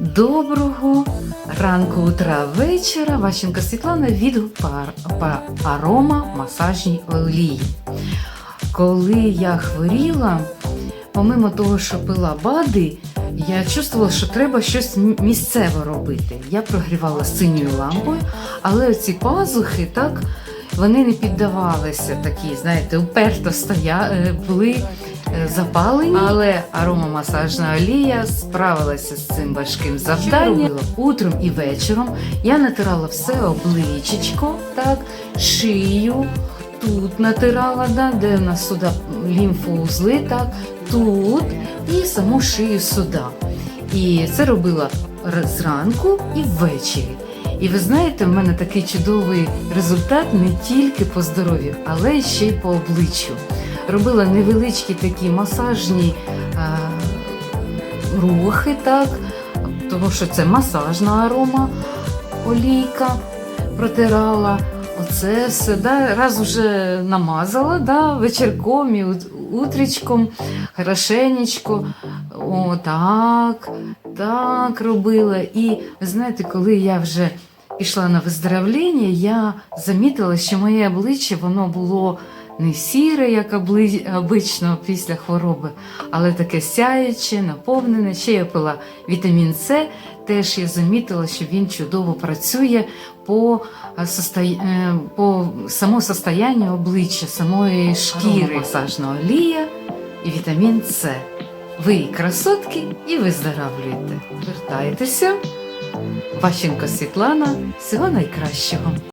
Доброго ранку, утра, вечора. Ващенко Світлана від пар, па- арома масажній олії. Коли я хворіла, помимо того, що пила бади, я чувствувала, що треба щось місцеве робити. Я прогрівала синьою лампою, але оці пазухи так. Вони не піддавалися такі, знаєте, уперто стоя... е, були запалені, але аромамасажна олія справилася з цим важким завданням. Утром і вечором я натирала все обличечко, так, шию, тут натирала, да, де в нас сюди лімфоузли, так, тут і саму шию сюди. І це робила зранку і ввечері. І ви знаєте, в мене такий чудовий результат не тільки по здоров'ю, але ще й по обличчю. Робила невеличкі такі масажні е, рухи, так, тому що це масажна арома, олійка протирала. Оце все, да, раз уже намазала, да, вечірком і утрічком, хорошенечко. О, так, так робила. І ви знаєте, коли я вже пішла на виздоровлення, я замітила, що моє обличчя воно було не сіре, як обично після хвороби, але таке сяюче, наповнене. Ще я пила вітамін С. Теж я замітила, що він чудово працює по, е, е, по само состоянню обличчя, самої шкіри. Масажна олія і вітамін С. Ви красотки і виздоравлюєте. Вертайтеся. Ващенко Світлана. Всього найкращого.